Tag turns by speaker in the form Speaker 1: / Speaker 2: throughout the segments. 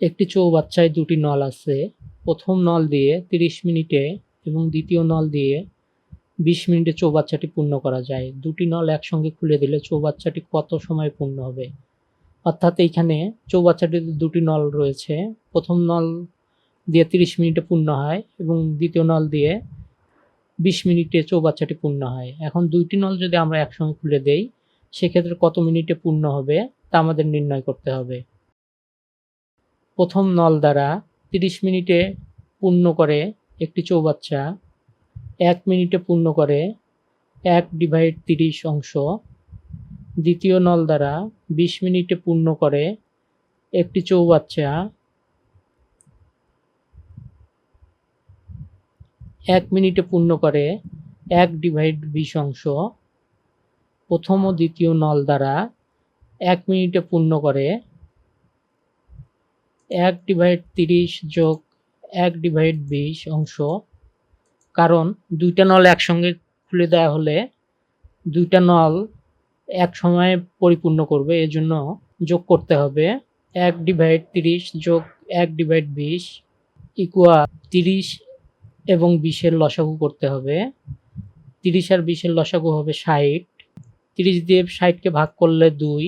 Speaker 1: একটি চৌবাচ্চায় দুটি নল আছে। প্রথম নল দিয়ে তিরিশ মিনিটে এবং দ্বিতীয় নল দিয়ে বিশ মিনিটে চৌবাচ্চাটি পূর্ণ করা যায়। দুটি নল একসঙ্গে খুলে দিলে চৌবাচ্চাটি কত সময় পূর্ণ হবে? অর্থাৎ এইখানে চৌবাচ্চাটিতে দুটি নল রয়েছে। প্রথম নল দিয়ে তিরিশ মিনিটে পূর্ণ হয় এবং দ্বিতীয় নল দিয়ে বিশ মিনিটে চৌবাচ্চাটি পূর্ণ হয়। এখন দুইটি নল যদি আমরা একসঙ্গে খুলে দেই, সেক্ষেত্রে কত মিনিটে পূর্ণ হবে তা আমাদের নির্ণয় করতে হবে। প্রথম নল দ্বারা তিরিশ মিনিটে পূর্ণ করে একটি চৌবাচ্চা, এক মিনিটে পূর্ণ করে এক ডিভাইড তিরিশ অংশ। দ্বিতীয় নল দ্বারা বিশ মিনিটে পূর্ণ করে একটি চৌবাচ্চা, এক মিনিটে পূর্ণ করে এক ডিভাইড বিশ অংশ। প্রথম ও দ্বিতীয় নল দ্বারা এক মিনিটে পূর্ণ করে এক ডিভাইড তিরিশ যোগ এক ডিভাইড বিশ অংশ। কারণ দুইটা নল একসঙ্গে খুলে দেওয়া হলে দুইটা নল এক সময়ে পরিপূর্ণ করবে, এজন্য যোগ করতে হবে। এক ডিভাইড তিরিশ যোগ এক ডিভাইড বিশ ইকুয়াল তিরিশ এবং বিশের লসাগু করতে হবে। তিরিশ আর বিশের লসাগু হবে ষাট। তিরিশ দিয়ে ষাটকে ভাগ করলে দুই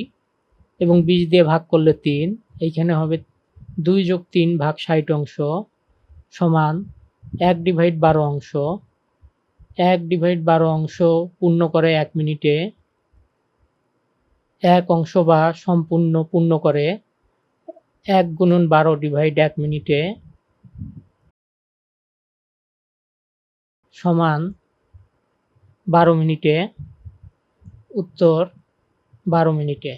Speaker 1: এবং বিশ দিয়ে ভাগ করলে তিন। এইখানে হবে দুই যোগ তিন ভাগ ষাট অংশ সমান এক ডিভাইড বারো অংশ। এক ডিভাইড বারো অংশ পূর্ণ করে এক মিনিটে। এক অংশ বা সম্পূর্ণ পূর্ণ করে এক গুণন বারো ডিভাইড এক মিনিটে সমান বারো মিনিটে। উত্তর বারো মিনিটে।